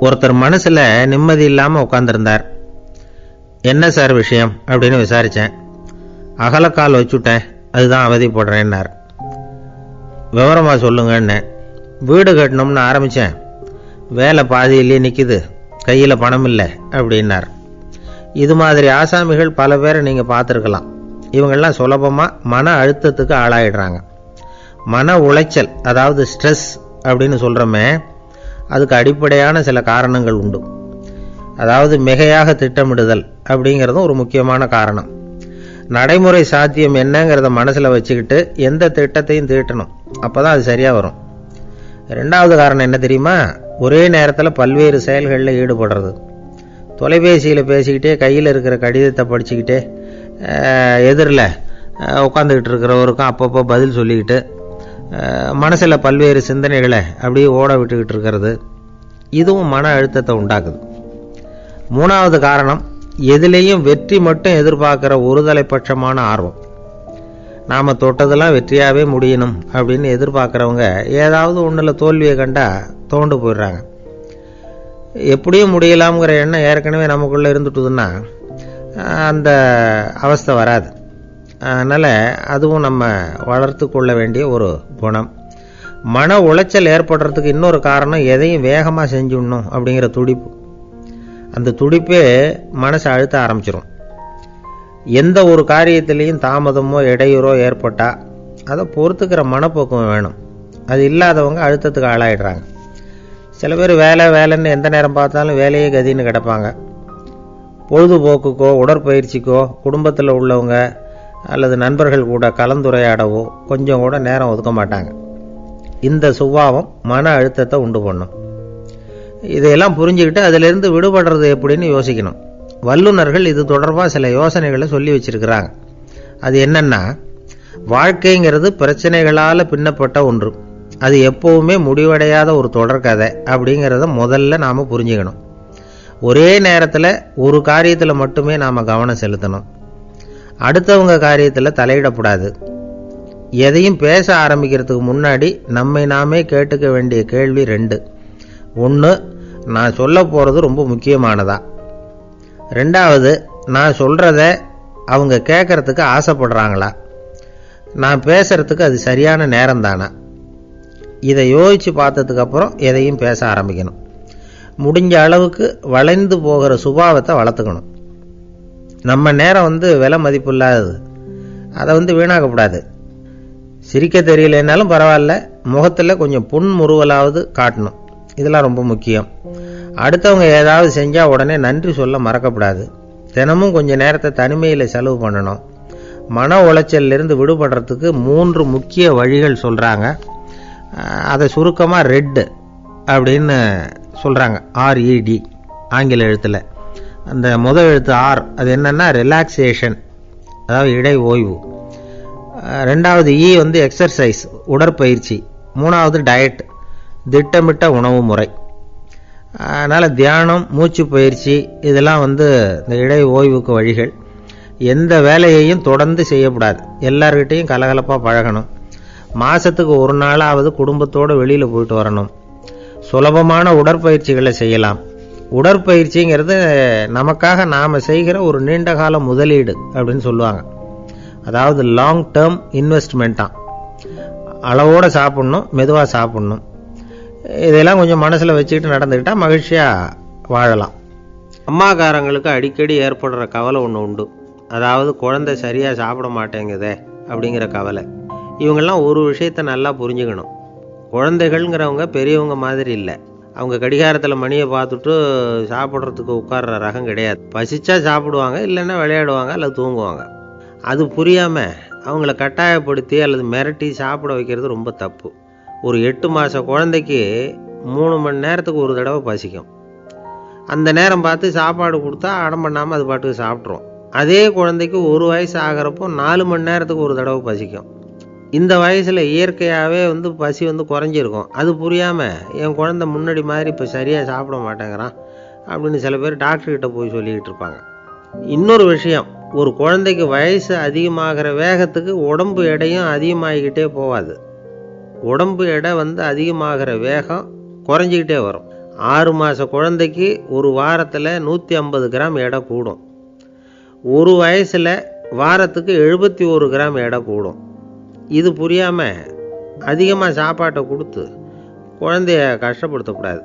ஒருத்தர் மனசில் நிம்மதி இல்லாமல் உட்காந்துருந்தார் என்ன சார் விஷயம்? அப்படின்னு விசாரித்தேன் அகலக்கால் வச்சுட்டேன். அதுதான் அவதிப்படுறேன்னார் விவரமாக சொல்லுங்கன்னு. வீடு கட்டணும்னு ஆரம்பிச்சேன். வேலை பாதியிலேயே நிற்கிது கையில் பணம் இல்லை அப்படின்னார். இது மாதிரி ஆசாமிகள் பல பேரை நீங்கள் பார்த்துருக்கலாம். இவங்கெல்லாம் சுலபமாக மன அழுத்தத்துக்கு ஆளாயிடுறாங்க. மன உளைச்சல் அதாவது ஸ்ட்ரெஸ் அப்படின்னு சொல்கிறோமே அதுக்கு அடிப்படையான சில காரணங்கள் உண்டு. அதாவது மிகையாக திட்டமிடுதல் அப்படிங்கிறதும் ஒரு முக்கியமான காரணம். நடைமுறை சாத்தியம் என்னங்கிறத மனசில் வச்சுக்கிட்டு எந்த திட்டத்தையும் தீட்டணும். அப்போ தான் அது சரியாக வரும். ரெண்டாவது காரணம் என்ன தெரியுமா? ஒரே நேரத்தில் பல்வேறு செயல்களில் ஈடுபடுறது. தொலைபேசியில் பேசிக்கிட்டே கையில் இருக்கிற கடிதத்தை படிச்சுக்கிட்டே எதிரில் உட்காந்துக்கிட்டு இருக்கிறவருக்கும் அப்பப்போ பதில் சொல்லிக்கிட்டு மனசில் பல்வேறு சிந்தனைகளை அப்படியே ஓட விட்டுக்கிட்டு இருக்கிறது. இதுவும் மன அழுத்தத்தை உண்டாக்குது. மூணாவது காரணம் எதுலேயும் வெற்றி மட்டும் எதிர்பார்க்குற ஒருதலை பட்சமான ஆர்வம். நாம் தொட்டதெல்லாம் வெற்றியாகவே முடியணும் அப்படின்னு எதிர்பார்க்குறவங்க ஏதாவது ஒன்றில் தோல்வியை கண்டா தோண்டு போயிடுறாங்க. எப்படியும் முடியலாம்ங்கிற எண்ணம் ஏற்கனவே நமக்குள்ளே இருந்துட்டுதுன்னா அந்த அவஸ்தை வராது. அதனால் அதுவும் நம்ம வளர்த்து கொள்ள வேண்டிய ஒரு குணம். மன உளைச்சல் ஏற்படுறதுக்கு இன்னொரு காரணம் எதையும் வேகமாக செஞ்சுடணும் அப்படிங்கிற துடிப்பு. அந்த துடிப்பே மனசை அழுத்த ஆரம்பிச்சிடும் எந்த ஒரு காரியத்திலையும் தாமதமோ இடையூறோ ஏற்பட்டால் அதை பொறுத்துக்கிற மனப்போக்கம் வேணும். அது இல்லாதவங்க அழுத்தத்துக்கு ஆளாயிடுறாங்க. சில பேர் வேலை வேலைன்னு எந்த நேரம் பார்த்தாலும் வேலையே கதின்னு கிடப்பாங்க. பொழுதுபோக்குக்கோ உடற்பயிற்சிக்கோ குடும்பத்தில் உள்ளவங்க அல்லது நண்பர்கள் கூட கலந்துரையாடவோ கொஞ்சம் கூட நேரம் ஒதுக்க மாட்டாங்க. இந்த சுபாவம் மன அழுத்தத்தை உண்டு பண்ணும். இதையெல்லாம் புரிஞ்சுக்கிட்டு அதிலிருந்து விடுபடுறது எப்படின்னு யோசிக்கணும். வல்லுநர்கள் இது தொடர்பாக சில யோசனைகளை சொல்லி வச்சிருக்கிறாங்க. அது என்னன்னா வாழ்க்கைங்கிறது பிரச்சனைகளால் பின்னப்பட்ட ஒன்று. அது எப்பவுமே முடிவடையாத ஒரு தொடர்கதை அப்படிங்கிறத முதல்ல நாம் புரிஞ்சுக்கணும். ஒரே நேரத்தில் ஒரு காரியத்தில் மட்டுமே நாம் கவனம் செலுத்தணும். அடுத்தவங்க காரியத்தில் தலையிடக்கூடாது எதையும் பேச ஆரம்பிக்கிறதுக்கு முன்னாடி நம்மை நாமே கேட்டுக்க வேண்டிய கேள்வி ரெண்டு. ஒன்று நான் சொல்ல போகிறது ரொம்ப முக்கியமானதா? ரெண்டாவது நான் சொல்கிறத அவங்க கேட்கறதுக்கு ஆசைப்படுறாங்களா? நான் பேசுகிறதுக்கு அது சரியான நேரம் தானா இதை யோசித்து பார்த்ததுக்கப்புறம் எதையும் பேச ஆரம்பிக்கணும். முடிஞ்ச அளவுக்கு வளைந்து போகிற சுபாவத்தை வளர்த்துக்கணும். நம்ம நேரம் வந்து விலை மதிப்பு இல்லாதது. அதை வந்து வீணாக்கக்கூடாது சிரிக்க தெரியலனாலும் பரவாயில்ல. முகத்தில் கொஞ்சம் புன்முறுவலாவது காட்டணும். இதெல்லாம் ரொம்ப முக்கியம். அடுத்தவங்க ஏதாவது செஞ்சால் உடனே நன்றி சொல்ல மறக்கக்கூடாது தினமும் கொஞ்சம் நேரத்தை தனிமையில் செலவு பண்ணணும். மன உளைச்சலிருந்து விடுபடுறதுக்கு மூன்று முக்கிய வழிகள் சொல்கிறாங்க அதை சுருக்கமாக ரெட்டு அப்படின்னு சொல்கிறாங்க ஆர்இடி ஆங்கில எழுத்தில். அந்த முதல் எழுத்து ஆர் அது என்னென்னா ரிலாக்ஸேஷன் அதாவது இடை ஓய்வு ரெண்டாவது இ வந்து எக்ஸசைஸ் உடற்பயிற்சி. மூணாவது டயட் திட்டமிட்ட உணவு முறை. அதனால் தியானம் மூச்சு பயிற்சி இதெல்லாம் வந்து இந்த இடை ஓய்வுக்கு வழிகள். எந்த வேலையையும் தொடர்ந்து செய்யக்கூடாது. எல்லார்கிட்டையும் கலகலப்பாக பழகணும். மாதத்துக்கு ஒரு நாளாவது குடும்பத்தோடு வெளியில் போயிட்டு வரணும். சுலபமான உடற்பயிற்சிகளை செய்யலாம். உடற்பயிற்சிங்கிறது நமக்காக நாம் செய்கிற ஒரு நீண்டகால முதலீடு அப்படின்னு சொல்லுவாங்க. அதாவது லாங் டேர்ம் இன்வெஸ்ட்மெண்ட்டாக அளவோடு சாப்பிட்ணும் மெதுவாக சாப்பிட்ணும். இதெல்லாம் கொஞ்சம் மனசில் வச்சுக்கிட்டு நடந்துக்கிட்டால் மகிழ்ச்சியாக வாழலாம். அம்மாக்காரங்களுக்கு அடிக்கடி ஏற்படுற கவலை ஒன்று உண்டு. அதாவது குழந்தை சரியாக சாப்பிட மாட்டேங்குதே அப்படிங்கிற கவலை. இவங்கெல்லாம் ஒரு விஷயத்த நல்லா புரிஞ்சுக்கணும். குழந்தைகள்ங்கிறவங்க பெரியவங்க மாதிரி இல்லை. அவங்க கடிகாரத்தில் மணியை பார்த்துட்டு சாப்பிட்றதுக்கு உட்கார்ற ரகம் கிடையாது. பசிச்சா சாப்பிடுவாங்க இல்லைன்னா விளையாடுவாங்க அல்லது தூங்குவாங்க. அது புரியாமல் அவங்கள கட்டாயப்படுத்தி அல்லது மிரட்டி சாப்பிட வைக்கிறது ரொம்ப தப்பு. ஒரு எட்டு மாத குழந்தைக்கு மூணு மணி நேரத்துக்கு ஒரு தடவை பசிக்கும். அந்த நேரம் பார்த்து சாப்பாடு கொடுத்தா அடம் பண்ணாமல் அது பாட்டுக்கு சாப்பிட்ருவோம் அதே குழந்தைக்கு ஒரு வயசு ஆகிறப்போ நாலு மணி நேரத்துக்கு ஒரு தடவை பசிக்கும். இந்த வயசில் இயற்கையாகவே வந்து பசி வந்து குறைஞ்சிருக்கும். அது புரியாமல் என் குழந்த முன்னாடி மாதிரி இப்போ சரியாக சாப்பிட மாட்டேங்கிறான் அப்படின்னு சில பேர் டாக்டர்கிட்ட போய் சொல்லிக்கிட்டு இருப்பாங்க. இன்னொரு விஷயம் ஒரு குழந்தைக்கு வயசு அதிகமாகிற வேகத்துக்கு உடம்பு எடையும் அதிகமாகிக்கிட்டே போகாது. உடம்பு எடை வந்து அதிகமாகிற வேகம் குறைஞ்சிக்கிட்டே வரும். ஆறு மாத குழந்தைக்கு ஒரு வாரத்தில் நூற்றி ஐம்பது கிராம் எடை கூடும். ஒரு வயசில் வாரத்துக்கு எழுபத்தி ஒரு கிராம் எடை கூடும். இது புரியாமல் அதிகமாக சாப்பாட்டை கொடுத்து குழந்தைய கஷ்டப்படுத்தக்கூடாது.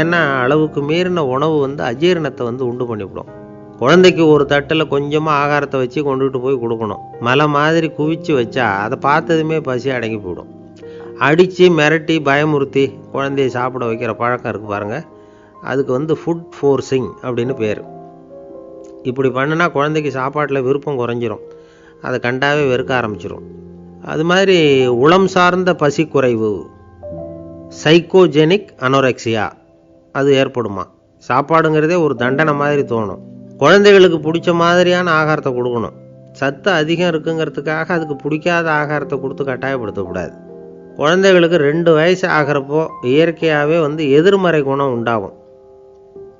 ஏன்னா அளவுக்கு மீறின உணவு வந்து அஜீரணத்தை வந்து உண்டு பண்ணிவிடும். குழந்தைக்கு ஒரு தட்டில் கொஞ்சமாக ஆகாரத்தை வச்சு கொண்டுகிட்டு போய் கொடுக்கணும். மலை மாதிரி குவிச்சு வச்சா அதை பார்த்ததுமே பசி அடங்கி போயிடும். அடித்து மிரட்டி பயமுறுத்தி குழந்தைய சாப்பிட வைக்கிற பழக்கம் இருக்குது பாருங்கள் அதுக்கு வந்து ஃபுட் ஃபோர்ஸிங் அப்படின்னு பேர். இப்படி பண்ணுனா குழந்தைக்கு சாப்பாட்டில் விருப்பம் குறைஞ்சிரும். அதை கண்டாவே வெறுக்க ஆரம்பிச்சிரும். அது மாதிரி உளம் சார்ந்த பசி குறைவு சைக்கோஜெனிக் அனோரெக்சியா அது ஏற்படுமா? சாப்பாடுங்கிறதே ஒரு தண்டனை மாதிரி தோணும். குழந்தைகளுக்கு பிடிச்ச மாதிரியான ஆகாரத்தை கொடுக்கணும். சத்து அதிகம் இருக்குங்கிறதுக்காக அதுக்கு பிடிக்காத ஆகாரத்தை கொடுத்து கட்டாயப்படுத்தக்கூடாது. குழந்தைகளுக்கு ரெண்டு வயசு ஆகிறப்போ இயற்கையாகவே வந்து எதிர்மறை குணம் உண்டாகும்.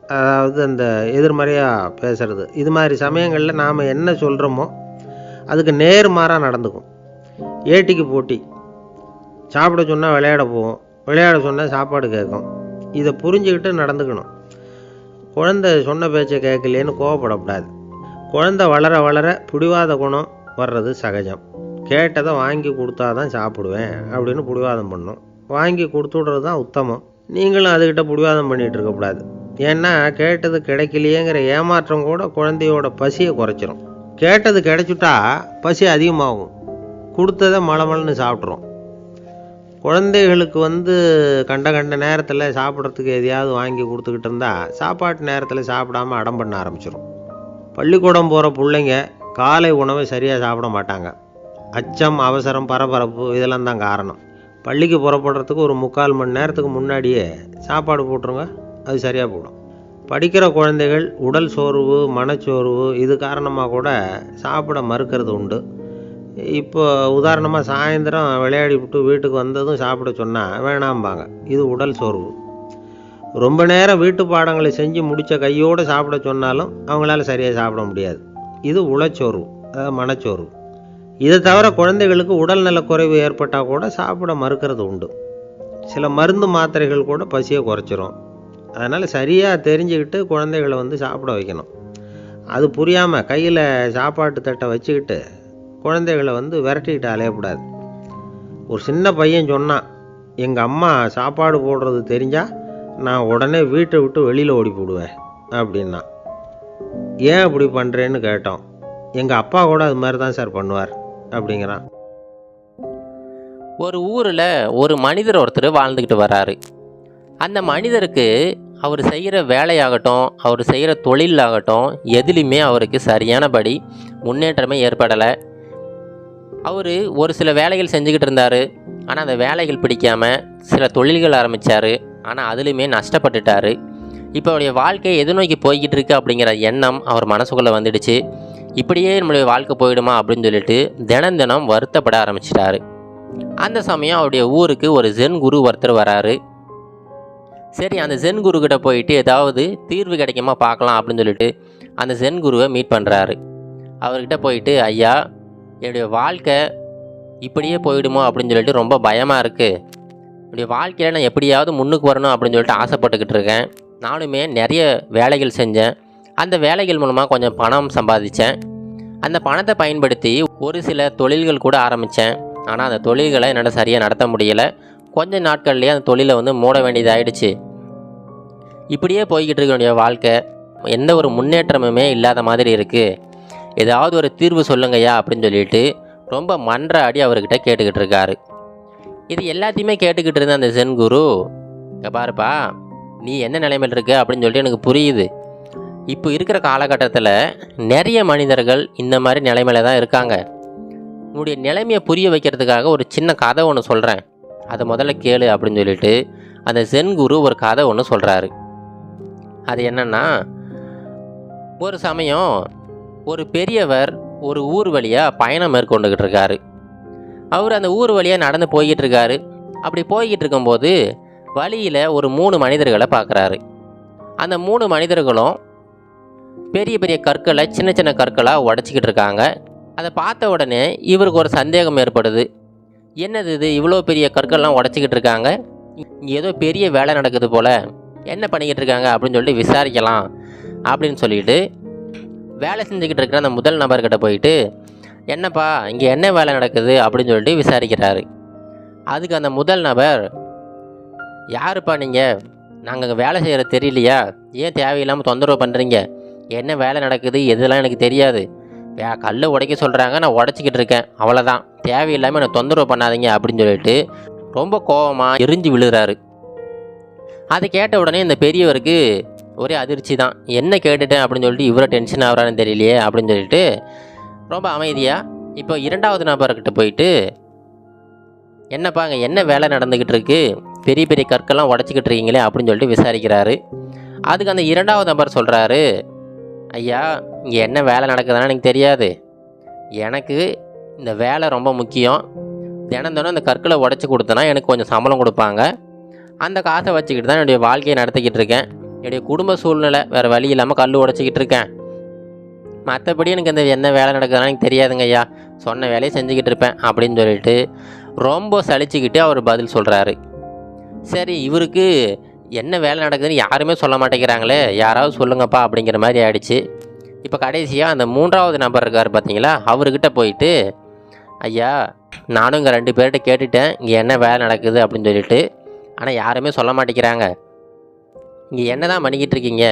அதாவது அந்த எதிர்மறையாக பேசுறது. இது மாதிரி சமயங்களில் நாம் என்ன சொல்கிறோமோ அதுக்கு நேர்மாறாக நடந்துக்கும். ஏட்டிக்கு போட்டி. சாப்பிட சொன்னால் விளையாட போவோம். விளையாட சொன்னால் சாப்பாடு கேட்கும். இதை புரிஞ்சுக்கிட்டு நடந்துக்கணும். குழந்தை சொன்ன பேச்சை கேட்கலேன்னு கோவப்படக்கூடாது. குழந்தை வளர வளர பிடிவாத குணம் வர்றது சகஜம். கேட்டதை வாங்கி கொடுத்தா தான் சாப்பிடுவேன் அப்படின்னு பிடிவாதம் பண்ணும். வாங்கி கொடுத்துடுறது தான் உத்தமம். நீங்களும் அதுக்கிட்ட பிடிவாதம் பண்ணிகிட்டு இருக்கக்கூடாது. ஏன்னா கேட்டது கிடைக்கலையேங்கிற ஏமாற்றம் கூட குழந்தையோட பசியை குறைச்சிரும். கேட்டது கிடைச்சிட்டா பசி அதிகமாகும். கொடுத்ததை மலமலன்னு சாப்பிட்றோம். குழந்தைகளுக்கு வந்து கண்ட கண்ட நேரத்தில் சாப்பிட்றதுக்கு எதையாவது வாங்கி கொடுத்துக்கிட்டு இருந்தால் சாப்பாட்டு நேரத்தில் சாப்பிடாம அடம் பண்ண ஆரம்பிச்சிடும் பள்ளிக்கூடம் போகிற பிள்ளைங்க காலை உணவை சரியாக சாப்பிட மாட்டாங்க. அச்சம் அவசரம் பரபரப்பு இதெல்லாம் தான் காரணம். பள்ளிக்கு புறப்படுறதுக்கு ஒரு முக்கால் மணி நேரத்துக்கு முன்னாடியே சாப்பாடு போட்டுருங்க அது சரியாக போடும் படிக்கிற குழந்தைகள் உடல் சோர்வு மனச்சோர்வு இது காரணமாக கூட சாப்பிட மறுக்கிறது உண்டு. இப்போ உதாரணமாக சாயந்தரம் விளையாடி விட்டு வீட்டுக்கு வந்ததும் சாப்பிட சொன்னால் வேணாம்பாங்க. இது உடல் சோர்வு. ரொம்ப நேரம் வீட்டு பாடங்களை செஞ்சு முடித்த கையோடு சாப்பிட சொன்னாலும் அவங்களால சரியாக சாப்பிட முடியாது. இது உளச்சோர்வு அதாவது மனச்சோர்வு. இதை தவிர குழந்தைகளுக்கு உடல் நலக்குறைவு ஏற்பட்டால் கூட சாப்பிட மறுக்கிறது உண்டு. சில மருந்து மாத்திரைகள் கூட பசியை குறைச்சிரும். அதனால் சரியாக தெரிஞ்சுக்கிட்டு குழந்தைகளை வந்து சாப்பிட வைக்கணும். அது புரியாமல் கையில் சாப்பாட்டு தட்டை வச்சுக்கிட்டு குழந்தைகளை வந்து விரட்டிக்கிட்டு அலையக்கூடாது. ஒரு சின்ன பையன் சொன்னான் எங்கள் அம்மா சாப்பாடு போடுறது தெரிஞ்சால் நான் உடனே வீட்டை விட்டு வெளியில் ஓடி போடுவேன் அப்படின்னா. ஏன் அப்படி பண்ணுறேன்னு கேட்டோம். எங்கள் அப்பா கூட அது மாதிரி தான் சார் பண்ணுவார் அப்படிங்கிறான். ஒரு ஊரில் ஒரு மனிதர் ஒருத்தர் வாழ்ந்துக்கிட்டு வராரு. அந்த மனிதருக்கு அவர் செய்கிற வேலையாகட்டும் அவர் செய்கிற தொழிலாகட்டும் எதுலேயுமே அவருக்கு சரியானபடி முன்னேற்றமே ஏற்படலை. அவர் ஒரு சில வேலைகள் செஞ்சுக்கிட்டு இருந்தார். ஆனால் அந்த வேலைகள் பிடிக்காமல் சில தொழில்கள் ஆரம்பித்தார் ஆனால் அதுலேயுமே நஷ்டப்பட்டுட்டார். இப்போ அவருடைய வாழ்க்கை எது நோக்கி போய்கிட்டு இருக்கு அப்படிங்கிற எண்ணம் அவர் மனசுக்குள்ளே வந்துடுச்சு. இப்படியே நம்மளுடைய வாழ்க்கை போயிடுமா அப்படின்னு சொல்லிட்டு தினம் தினம் வருத்தப்பட ஆரம்பிச்சிட்டாரு. அந்த சமயம் அவருடைய ஊருக்கு ஒரு ஜென் குரு ஒருத்தர் வராரு. சரி அந்த ஜென் குரு கிட்ட போயிட்டு ஏதாவது தீர்வு கிடைக்குமா பார்க்கலாம் அப்படின்னு சொல்லிட்டு அந்த ஜென் குருவை மீட் பண்ணுறாரு அவர்கிட்ட போயிட்டு ஐயா என்னுடைய வாழ்க்கை இப்படியே போயிடுமோ அப்படின்னு சொல்லிட்டு ரொம்ப பயமாக இருக்குது என்னுடைய வாழ்க்கையில் நான் எப்படியாவது முன்னுக்கு வரணும் அப்படின்னு சொல்லிட்டு ஆசைப்பட்டுக்கிட்டு இருக்கேன். நானுமே நிறைய வேலைகள் செஞ்சேன். அந்த வேலைகள் மூலமாக கொஞ்சம் பணம் சம்பாதிச்சேன். அந்த பணத்தை பயன்படுத்தி ஒரு சில தொழில்கள் கூட ஆரம்பித்தேன் ஆனால் அந்த தொழில்களை என்னால் சரியாக நடத்த முடியலை. கொஞ்ச நாட்கள்லேயே அந்த தொழிலை வந்து மூட வேண்டியதாயிடுச்சு. இப்படியே போய்கிட்டு இருக்க வேண்டிய வாழ்க்கை எந்த ஒரு முன்னேற்றமுமே இல்லாத மாதிரி இருக்குது ஏதாவது ஒரு தீர்வு சொல்லுங்கய்யா அப்படின்னு சொல்லிட்டு ரொம்ப மன்ற அடி அவர்கிட்ட கேட்டுக்கிட்டு இருக்காரு. இது எல்லாத்தையுமே கேட்டுக்கிட்டு இருந்த அந்த சென் குரு பாருப்பா நீ என்ன நிலைமையில் இருக்க? அப்படின்னு சொல்லிட்டு எனக்கு புரியுது. இப்போ இருக்கிற காலகட்டத்தில் நிறைய மனிதர்கள் இந்த மாதிரி நிலைமையில தான் இருக்காங்க. உன்னுடைய நிலைமையை புரிய வைக்கிறதுக்காக ஒரு சின்ன கதை ஒன்று சொல்கிறேன் அதை முதல்ல கேளு அப்படின்னு சொல்லிட்டு அந்த சென் குரு ஒரு கதை ஒன்று சொல்கிறாரு அது என்னென்னா ஒரு சமயம் ஒரு பெரியவர் ஒரு ஊர் வழியாக பயணம் மேற்கொண்டுக்கிட்டு இருக்காரு அவர் அந்த ஊர் வழியாக நடந்து போய்கிட்டு இருக்காரு அப்படி போய்கிட்டு இருக்கும்போது வழியில் ஒரு மூணு மனிதர்களை பார்க்குறாரு அந்த மூணு மனிதர்களும் பெரிய பெரிய கற்களை சின்ன சின்ன கற்களாக உடச்சிக்கிட்டு இருக்காங்க அதை பார்த்த உடனே இவருக்கு ஒரு சந்தேகம் ஏற்படுது. என்னது இது? இவ்வளோ பெரிய கற்கள்லாம் உடச்சிக்கிட்டு இருக்காங்க இங்கே ஏதோ பெரிய வேலை நடக்குது போல். என்ன பண்ணிக்கிட்டு இருக்காங்க அப்படின்னு சொல்லிட்டு விசாரிக்கலாம் அப்படின்னு சொல்லிட்டு வேலை செஞ்சுக்கிட்டு இருக்கிற அந்த முதல் நபர்கிட்ட போயிட்டு என்னப்பா இங்கே என்ன வேலை நடக்குது? அப்படின்னு சொல்லிட்டு விசாரிக்கிறாரு. அதுக்கு அந்த முதல் நபர் யாருப்பா நீங்கள் நாங்கள் வேலை செய்கிற தெரியலையா? ஏன் தேவையில்லாமல் தொந்தரவு பண்ணுறீங்க என்ன வேலை நடக்குது? எதுலாம் எனக்கு தெரியாது. வே கல் உடைக்க சொல்கிறாங்க நான் உடச்சிக்கிட்டு இருக்கேன். அவ்வளோதான் தேவையில்லாமல் என்னை தொந்தரவு பண்ணாதீங்க அப்படின்னு சொல்லிட்டு ரொம்ப கோவமாக எரிஞ்சு விழுகிறாரு. அதை கேட்ட உடனே இந்த பெரியவருக்கு ஒரே அதிர்ச்சி தான் என்ன கேட்டுட்டேன் அப்படின்னு சொல்லிட்டு இவ்வளோ டென்ஷன் ஆகுறான்னு தெரியலையே அப்படின்னு சொல்லிட்டு ரொம்ப அமைதியாக இப்போ இரண்டாவது நபர்கிட்ட போயிட்டு என்னப்பாங்க என்ன வேலை நடந்துக்கிட்டு இருக்கு? பெரிய பெரிய கற்கள்லாம் உடச்சிக்கிட்டு இருக்கீங்களே அப்படின்னு சொல்லிட்டு விசாரிக்கிறாரு. அதுக்கு அந்த இரண்டாவது நபர் சொல்கிறாரு ஐயா இங்கே என்ன வேலை நடக்குதுன்னு எனக்கு தெரியாது. எனக்கு இந்த வேலை ரொம்ப முக்கியம். தினம் தினம் இந்த கற்களை உடச்சி கொடுத்தனா எனக்கு கொஞ்சம் சம்பளம் கொடுப்பாங்க. அந்த காசை வச்சுக்கிட்டு தான் என்னுடைய வாழ்க்கையை நடத்திக்கிட்டு இருக்கேன். என்னுடைய குடும்ப சூழ்நிலை வேறு வழி இல்லாமல் கல் உடச்சிக்கிட்டு இருக்கேன். மற்றபடி எனக்கு இந்த என்ன வேலை நடக்குதுன்னு எனக்கு தெரியாதுங்க ஐயா. சொன்ன வேலையை செஞ்சுக்கிட்டு இருப்பேன் அப்படின்னு சொல்லிட்டு ரொம்ப சலிச்சுக்கிட்டு அவர் பதில் சொல்கிறாரு சரி இவருக்கு என்ன வேலை நடக்குதுன்னு யாருமே சொல்ல மாட்டேங்கிறாங்களே. யாராவது சொல்லுங்கப்பா அப்படிங்கிற மாதிரி ஆயிடுச்சு. இப்போ கடைசியாக அந்த மூன்றாவது நபர் இருக்கார் பார்த்தீங்களா அவர்கிட்ட போயிட்டு ஐயா நானும் இங்கே ரெண்டு பேர்கிட்ட கேட்டுட்டேன். இங்கே என்ன வேலை நடக்குது? அப்படின்னு சொல்லிட்டு ஆனால் யாருமே சொல்ல மாட்டேங்கிறாங்க. இங்கே என்ன தான் பண்ணிக்கிட்டு இருக்கீங்க?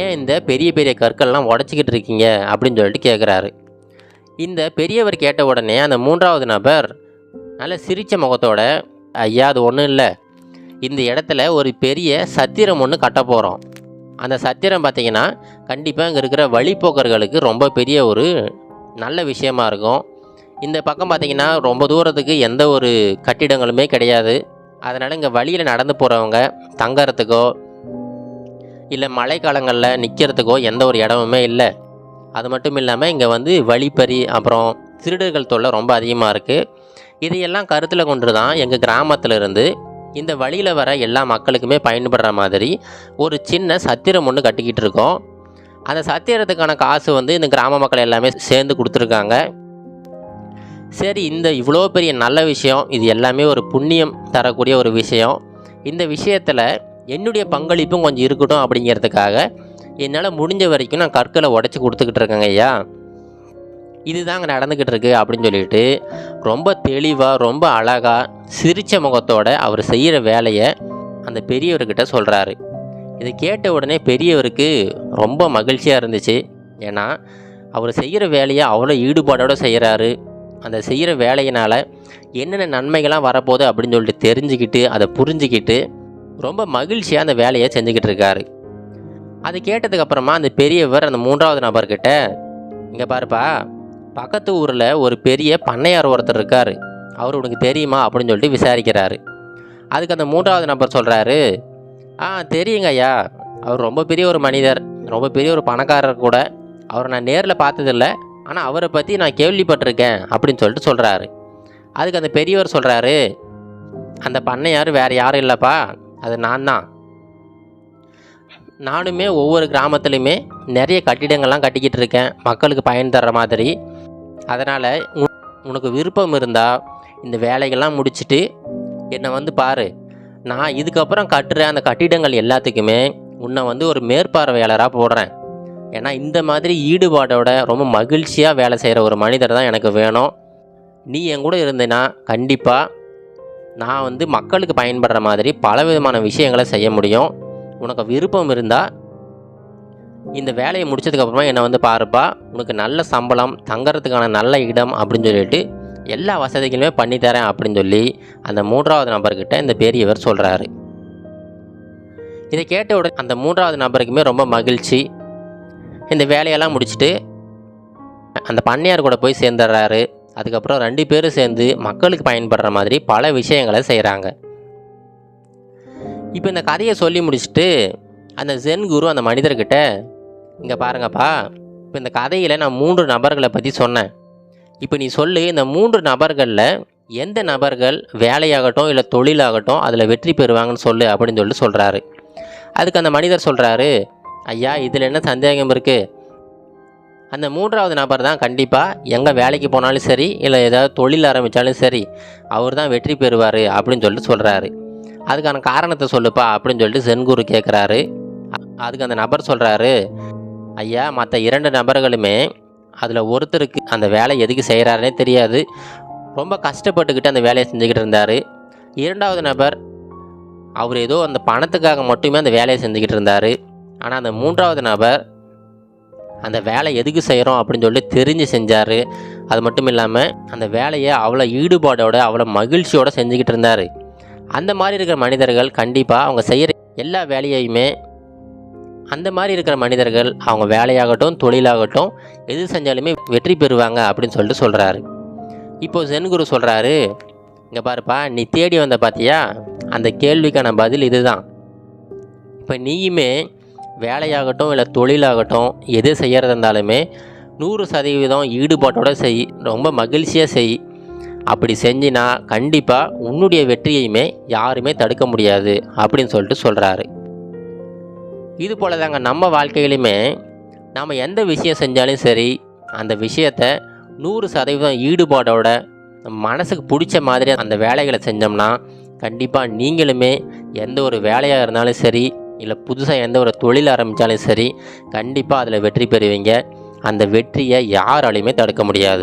ஏன் இந்த பெரிய பெரிய கற்கள்லாம் உடச்சிக்கிட்டு இருக்கீங்க? அப்படின்னு சொல்லிட்டு கேட்குறாரு இந்த பெரியவர் கேட்ட உடனே அந்த மூன்றாவது நபர் நல்ல சிரித்த முகத்தோட ஐயா அது ஒன்றும் இல்லை. இந்த இடத்துல ஒரு பெரிய சத்திரம் ஒன்று கட்ட போகிறோம் அந்த சத்திரம் பார்த்தீங்கன்னா கண்டிப்பாக இங்கே இருக்கிற வழிப்போக்கர்களுக்கு ரொம்ப பெரிய ஒரு நல்ல விஷயமா இருக்கும். இந்த பக்கம் பார்த்தீங்கன்னா ரொம்ப தூரத்துக்கு எந்த ஒரு கட்டிடங்களுமே கிடையாது. அதனால் இங்கே வழியில் நடந்து போகிறவங்க தங்கறதுக்கோ இல்லை மழைக்காலங்களில் நிற்கிறதுக்கோ எந்த ஒரு இடமுமே இல்லை. அது மட்டும் இல்லாமல் இங்கே வந்து வழிப்பறி அப்புறம் திருடர்கள் தொல்லை ரொம்ப அதிகமாக இருக்குது இதையெல்லாம் கருத்தில் கொண்டு தான் எங்கள் கிராமத்திலிருந்து இந்த வழியில் வர எல்லா மக்களுக்குமே பயன்படுற மாதிரி ஒரு சின்ன சத்திரம் ஒன்று கட்டிக்கிட்டு இருக்கோம். அந்த சத்திரத்துக்கான காசு வந்து இந்த கிராம மக்கள் எல்லாமே சேர்ந்து கொடுத்துருக்காங்க. சரி இந்த இவ்வளோ பெரிய நல்ல விஷயம் இது எல்லாமே ஒரு புண்ணியம் தரக்கூடிய ஒரு விஷயம். இந்த விஷயத்தில் என்னுடைய பங்களிப்பும் கொஞ்சம் இருக்கட்டும் அப்படிங்கிறதுக்காக என்னால் முடிஞ்ச வரைக்கும் நான் கற்களை உடச்சி கொடுத்துக்கிட்டு இருக்கேங்க ஐயா. இதுதாங்க நடந்துக்கிட்டு இருக்கு அப்படின்னு சொல்லிட்டு ரொம்ப தெளிவாக ரொம்ப அழகாக சிரிச்ச முகத்தோட அவர் செய்கிற வேலையை அந்த பெரியவர்கிட்ட சொல்கிறாரு இதை கேட்ட உடனே பெரியவருக்கு ரொம்ப மகிழ்ச்சியாக இருந்துச்சு. ஏன்னா அவர் செய்கிற வேலையை அவ்வளோ ஈடுபாடோடு செய்கிறாரு அந்த செய்கிற வேலையினால் என்னென்ன நன்மைகள்லாம் வரப்போகுது அப்படின்னு சொல்லிட்டு தெரிஞ்சுக்கிட்டு அதை புரிஞ்சுக்கிட்டு ரொம்ப மகிழ்ச்சியாக அந்த வேலையை செஞ்சுக்கிட்டு இருக்காரு. அது கேட்டதுக்கப்புறமா அந்த பெரியவர் அந்த மூன்றாவது நபர்கிட்ட இங்கே பாருப்பா பக்கத்து ஊரில் ஒரு பெரிய பண்ணையார் ஒருத்தர் இருக்கார். அவர் உனக்கு தெரியுமா? அப்படின்னு சொல்லிட்டு விசாரிக்கிறாரு. அதுக்கு அந்த மூன்றாவது நபர் சொல்கிறாரு ஆ தெரியுங்க ஐயா. அவர் ரொம்ப பெரிய ஒரு மனிதர். ரொம்ப பெரிய ஒரு பணக்காரர் கூட. அவரை நான் நேரில் பார்த்ததில்ல. ஆனால் அவரை பற்றி நான் கேள்விப்பட்டிருக்கேன். அப்படின்னு சொல்லிட்டு சொல்கிறாரு அதுக்கு அந்த பெரியவர் சொல்கிறாரு அந்த பண்ணையார் வேறு யாரும் இல்லைப்பா. அது நான் தான் நானுமே ஒவ்வொரு கிராமத்துலையுமே நிறைய கட்டிடங்கள்லாம் கட்டிக்கிட்டு இருக்கேன். மக்களுக்கு பயன் தர்ற மாதிரி. அதனால் உனக்கு விருப்பம் இருந்தால் இந்த வேலைகள்லாம் முடிச்சுட்டு என்னை வந்து பாரு. நான் இதுக்கப்புறம் கட்டுற அந்த கட்டிடங்கள் எல்லாத்துக்குமே உன்னை வந்து ஒரு மேற்பார்வையாளராக போடுறேன். ஏன்னா இந்த மாதிரி ஈடுபாடோட ரொம்ப மகிழ்ச்சியாக வேலை செய்கிற ஒரு மனிதர் தான் எனக்கு வேணும். நீ என் கூட இருந்தேன்னா கண்டிப்பாக நான் வந்து மக்களுக்கு பயன்படுற மாதிரி பல விதமான விஷயங்களை செய்ய முடியும். உனக்கு விருப்பம் இருந்தால் இந்த வேலையை முடிச்சதுக்கப்புறமா என்னை வந்து பாருப்பா உனக்கு நல்ல சம்பளம் தங்கறதுக்கான நல்ல இடம் அப்படின்னு சொல்லிட்டு எல்லா வசதிகளுமே பண்ணித்தரேன் அப்படின்னு சொல்லி அந்த மூன்றாவது நபர்கிட்ட இந்த பெரியவர் சொல்கிறாரு இதை கேட்ட உடனே அந்த மூன்றாவது நபருக்குமே ரொம்ப மகிழ்ச்சி. இந்த வேலையெல்லாம் முடிச்சுட்டு அந்த பண்ணையார் கூட போய் சேர்ந்துடுறாரு. அதுக்கப்புறம் ரெண்டு பேரும் சேர்ந்து மக்களுக்கு பயன்படுற மாதிரி பல விஷயங்களை செய்கிறாங்க இப்போ இந்த கதையை சொல்லி முடிச்சுட்டு அந்த ஜென் குரு அந்த மனிதர்கிட்ட இங்கே பாருங்கப்பா இப்போ இந்த கதையில் நான் மூன்று நபர்களை பற்றி சொன்னேன். இப்போ நீ சொல்லு இந்த மூன்று நபர்களில் எந்த நபர்கள் வேலையாகட்டும் இல்லை தொழிலாகட்டும் அதில் வெற்றி பெறுவாங்கன்னு சொல்லு அப்படின்னு சொல்லிட்டு சொல்கிறாரு அதுக்கு அந்த மனிதர் சொல்கிறாரு ஐயா இதில் என்ன சந்தேகம் இருக்குது அந்த மூன்றாவது நபர் தான் கண்டிப்பாக எங்கே வேலைக்கு போனாலும் சரி இல்லை ஏதாவது தொழில் ஆரம்பித்தாலும் சரி அவர் தான் வெற்றி பெறுவார் அப்படின்னு சொல்லிட்டு சொல்கிறாரு அதுக்கான காரணத்தை சொல்லுப்பா அப்படின்னு சொல்லிட்டு சென்குரு கேட்குறாரு அதுக்கு அந்த நபர் சொல்கிறாரு ஐயா மற்ற இரண்டு நபர்களுமே அதில் ஒருத்தருக்கு அந்த வேலை எதுக்கு செய்கிறாருனே தெரியாது. ரொம்ப கஷ்டப்பட்டுக்கிட்டு அந்த வேலையை செஞ்சுக்கிட்டு இருந்தார். இரண்டாவது நபர் அவர் ஏதோ அந்த பணத்துக்காக மட்டுமே அந்த வேலையை செஞ்சுக்கிட்டு இருந்தார். ஆனால் அந்த மூன்றாவது நபர் அந்த வேலை எதுக்கு செய்கிறோம் அப்படின்னு சொல்லி தெரிஞ்சு செஞ்சார். அது மட்டும் இல்லாமல் அந்த வேலையை அவ்வளோ ஈடுபாடோட அவ்வளோ மகிழ்ச்சியோடு செஞ்சுக்கிட்டு இருந்தார். அந்த மாதிரி இருக்கிற மனிதர்கள் கண்டிப்பாக அவங்க செய்கிற எல்லா வேலையையுமே அந்த மாதிரி இருக்கிற மனிதர்கள் அவங்க வேலையாகட்டும் தொழிலாகட்டும் எது செஞ்சாலுமே வெற்றி பெறுவாங்க அப்படின்னு சொல்லிட்டு சொல்கிறாரு இப்போது சென்குரு சொல்கிறாரு இங்கே பாருப்பா நீ தேடி வந்த பார்த்தியா அந்த கேள்விக்கான பதில் இதுதான். இப்போ நீயுமே வேலையாகட்டும் இல்லை தொழிலாகட்டும் எது செய்கிறதா இருந்தாலுமே நூறு சதவீதம் ஈடுபாட்டோட செய் ரொம்ப மகிழ்ச்சியாக செய். அப்படி செஞ்சினா கண்டிப்பாக உன்னுடைய வெற்றியையுமே யாருமே தடுக்க முடியாது அப்படின்னு சொல்லிட்டு சொல்கிறாரு இது போல தாங்க நம்ம வாழ்க்கையிலுமே நாம் எந்த விஷயம் செஞ்சாலும் சரி அந்த விஷயத்த நூறு சதவீதம் ஈடுபாடோட மனசுக்கு பிடிச்ச மாதிரி அந்த வேலைகளை செஞ்சோம்னா கண்டிப்பாக நீங்களுமே எந்த ஒரு வேலையாக இருந்தாலும் சரி இல்லை புதுசாக எந்த ஒரு தொழில் ஆரம்பித்தாலும் சரி கண்டிப்பாக அதில் வெற்றி பெறுவீங்க. அந்த வெற்றியை யாராலையுமே தடுக்க முடியாது.